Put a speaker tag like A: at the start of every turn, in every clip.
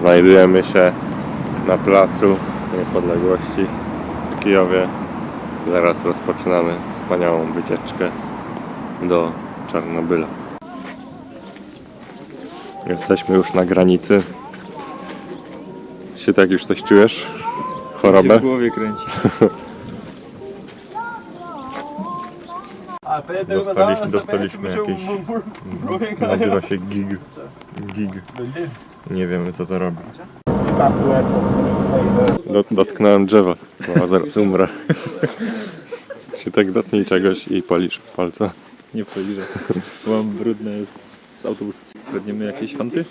A: Znajdujemy się na placu Niepodległości w Kijowie. Zaraz rozpoczynamy wspaniałą wycieczkę do Czarnobyla. Jesteśmy już na granicy. Się tak już coś czujesz? Chorobę?
B: w głowie kręci.
A: Dostaliśmy, dostaliśmy jakiś... Nazywa się gig. Gig. Nie wiemy co to robi. Dot, dotknąłem drzewa. No, zaraz umrę. się tak dotknij czegoś i polisz palce.
B: Nie poliżę. Mam brudne z autobusu. Kradniemy jakieś fanty?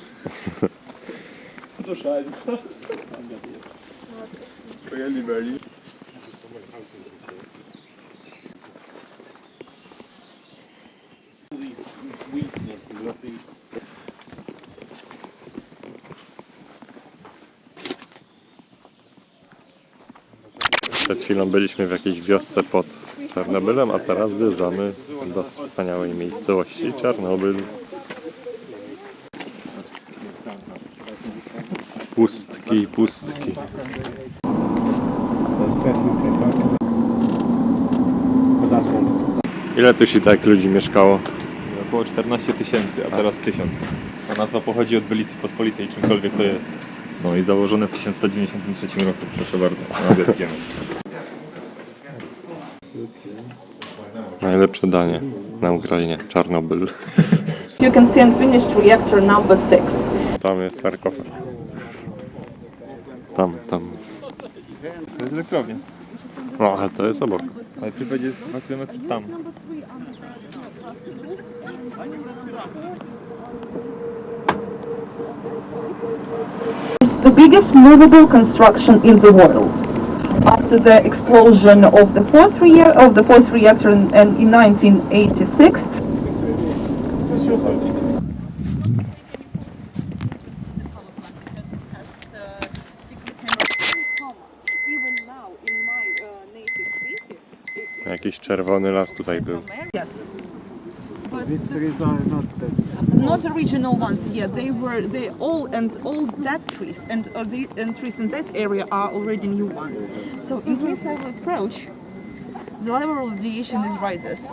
A: Przed chwilą byliśmy w jakiejś wiosce pod Czarnobylem, a teraz wjeżdżamy do wspaniałej miejscowości Czarnobyl. Pustki, pustki. Ile tu się tak ludzi mieszkało?
B: Około 14 tysięcy, a teraz 1000. A nazwa pochodzi od bylicy pospolitej, czymkolwiek to jest. No i założone w 1193 roku, proszę bardzo. Nawet.
A: Najlepsze danie na Ukrainie. Czarnobyl.
C: You can see unfinished reactor number six.
A: Tam jest sarkofag. Tam, tam.
B: To jest elektrownia.
A: No, ale to jest obok.
B: Ale Prypeć jest 2 km tam.
C: It's the biggest movable construction in the world. After the explosion of the fourth rea- of the fourth reactor in, in, in 1986,
D: Even now in my uh, native city,
A: Jakiś czerwony las tutaj był.
D: yes. But these trees are not not original ones yet. They were they all and all that trees and uh, the and trees in that area are already new ones. So in case I will approach, the level of radiation is rises.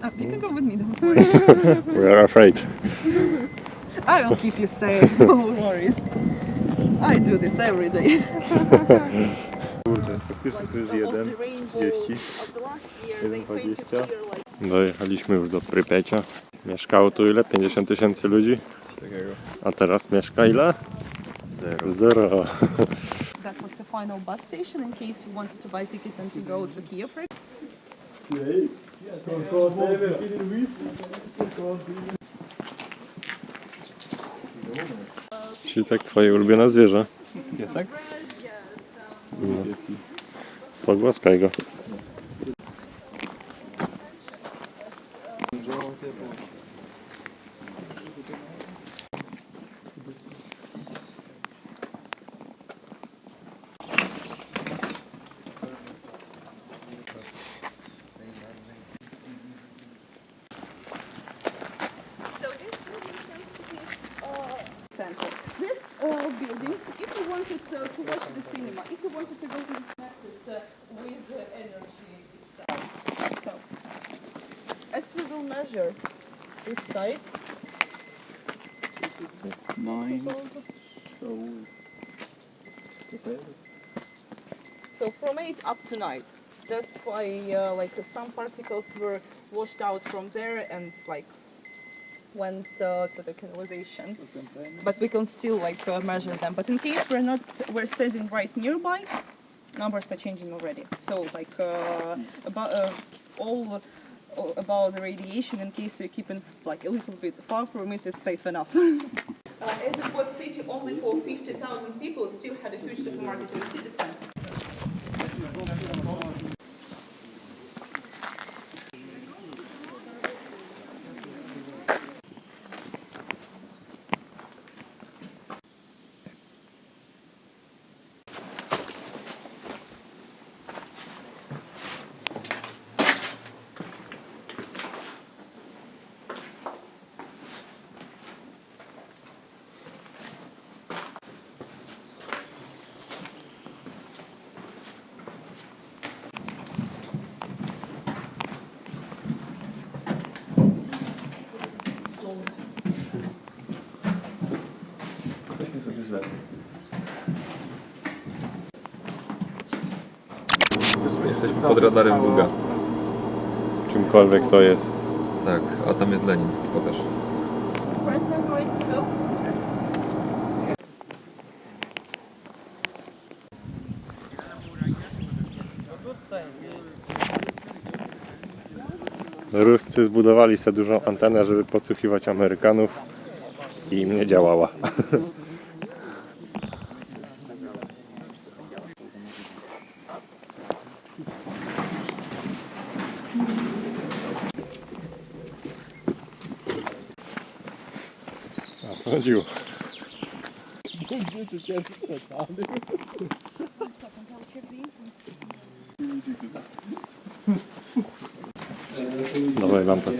D: Uh, you can go with me. Though.
A: We are afraid.
D: I will keep you safe. No worries. I do this every day.
B: Kurde, faktycznie tu jest 1, 30. 1,20.
A: Dojechaliśmy już do Prypiecia. Mieszkało tu ile? 50 tysięcy ludzi?
B: Takiego.
A: A teraz mieszka ile?
B: Zero.
A: Zero.
D: That was the final bus station in case you wanted to buy tickets and to go to Kiev.
A: Czyli tak twoje ulubione zwierzę.
B: Piesek?
D: Bak bas kayga. Wanted uh, to watch the cinema, if you wanted to go to the connected uh, with the energy itself. So, as we will measure this side,
B: Nine.
D: so from 8 up to night. That's why uh, like some particles were washed out from there and like went uh, to the canalization. But we can still like uh, measure them. But in case we're not, we're standing right nearby, numbers are changing already. So like uh, about uh, all all about the radiation. In case we're keeping like a little bit far from it, it's safe enough. Uh, as it was city only for 50,000 people, it still had a huge supermarket in the city center.
B: Jesteśmy pod radarem Buga.
A: Czymkolwiek to jest.
B: Tak, a tam jest Lenin. Pokaż.
A: Ruscy zbudowali sobie dużą antenę, żeby podsłuchiwać Amerykanów i im nie działała. Radio. Dawaj lampę.